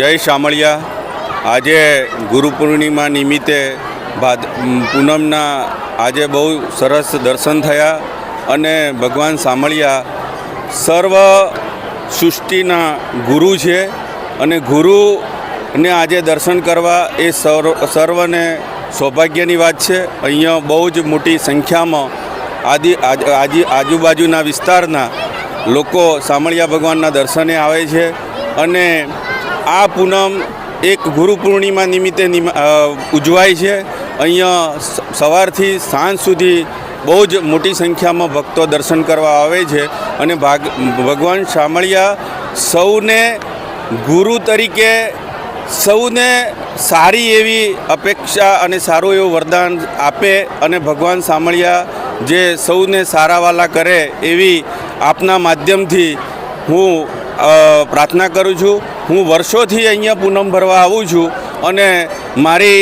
જય શામળિયા. આજે ગુરુ પૂર્ણિમા નિમિત્તે ભાદ પૂનમના આજે બહુ સરસ દર્શન થયા અને ભગવાન શામળિયા સર્વ સૃષ્ટિના ગુરુ છે અને ગુરુને આજે દર્શન કરવા એ સર્વ સર્વને સૌભાગ્યની વાત છે. અહીંયા બહુ જ મોટી સંખ્યામાં આદિ આજ- આજી આજુબાજુના વિસ્તારના લોકો શામળિયા ભગવાનના દર્શને આવે છે અને આ પૂનમ એક ગુરુ પૂર્ણિમા નિમિત્તે ઉજવાય છે. અહીંયા સવારથી સાંજ સુધી બહુ જ મોટી સંખ્યામાં ભક્તો દર્શન કરવા આવે છે અને ભાગ, ભગવાન શામળિયા સૌને ગુરુ તરીકે સૌને સારી એવી અપેક્ષા અને સારું એવું વરદાન આપે અને ભગવાન શામળિયા જે સૌને સારાવાલા કરે એવી આપના માધ્યમથી હું પ્રાર્થના કરું છું. હું વર્ષોથી અહીંયા પૂનમ ભરવા આવું છું અને મારી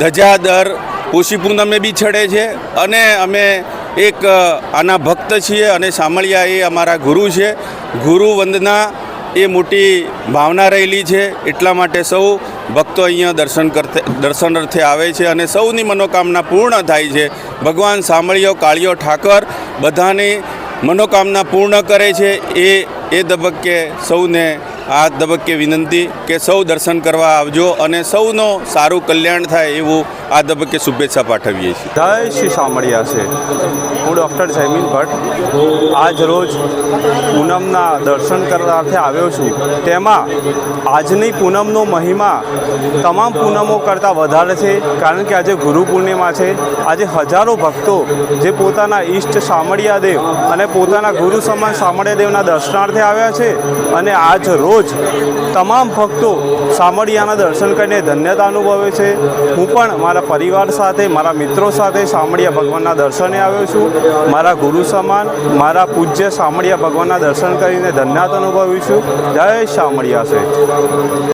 ધજા દર પોષી પૂનમે બી ચડે છે અને અમે એક આના ભક્ત છીએ અને સામળિયા એ અમારા ગુરુ છે. ગુરુ વંદના એ મોટી ભાવના રહેલી છે. એટલા માટે સૌ ભક્તો અહીંયા દર્શન કરતે, દર્શન અર્થે આવે છે અને સૌની મનોકામના પૂર્ણ થાય છે. ભગવાન સાંભળ્યો કાળિયો ઠાકર બધાની મનોકામના પૂર્ણ કરે છે. એ એ તબક્કે સૌને આ તબક્કે વિનંતી કે સૌ દર્શન કરવા આવજો અને સૌનો સારું કલ્યાણ થાય એવું આ તબક્કે શુભેચ્છા પાઠવીએ છીએ. જય શ્રી શામળિયા છે. હું ડૉક્ટર જયમીન ભટ્ટ આજ રોજ પૂનમના દર્શન કરવાર્થે આવ્યો છું. તેમાં આજની પૂનમનો મહિમા તમામ પૂનમો કરતાં વધારે છે, કારણ કે આજે ગુરુ પૂર્ણિમા છે. આજે હજારો ભક્તો જે પોતાના ઈષ્ટ સામળિયા દેવ અને પોતાના ગુરુ સમાન સામળિયા દેવના દર્શનાર્થે આવ્યા છે અને આજ રોજ તમામ ભક્તો શામળિયાના દર્શન કરીને ધન્યતા અનુભવે છે. હું પણ મારા પરિવાર સાથે, મારા મિત્રો સાથે શામળિયા ભગવાનના દર્શને આવ્યો છું. મારા ગુરુ સમાન, મારા પૂજ્ય શામળિયા ભગવાનના દર્શન કરીને ધન્યતા અનુભવ્યું છું. જય શામળિયા છે.